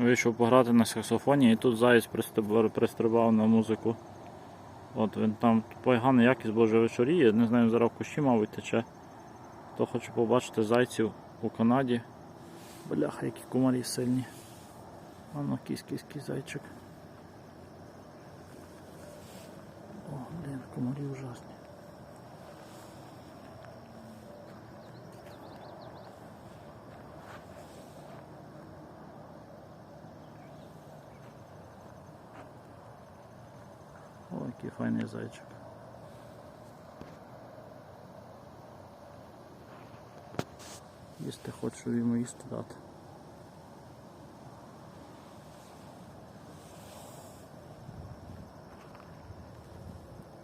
Вийшов пограти на саксофоні і тут заєць пристрибав на музику. От він там погана якість боже вечоріє, не знаю, зараз в кущі, мабуть, тече. Хто хоче побачити зайців у Канаді. Бляха, які комарі сильні. А ну кісь, кісь, кісь зайчик. О, блін, комарі ужасні. О, який файний зайчик. Їсти хочу йому їсти дати.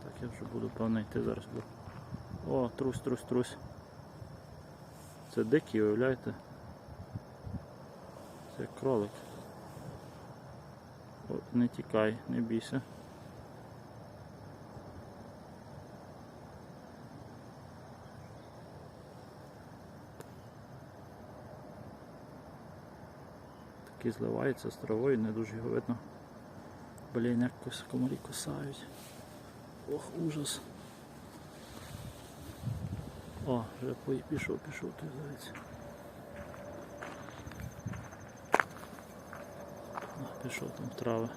Так, я вже буду певно йти зараз. О, трус, трус, трус. Це дикий, уявляєте? Це кролик. О, не тікай, не бійся. Такий зливається з травою, не дуже його видно. Блін, як комарі кусають. Ох, ужас. О, вже пішов, пішов той зайць. Пішов там трави.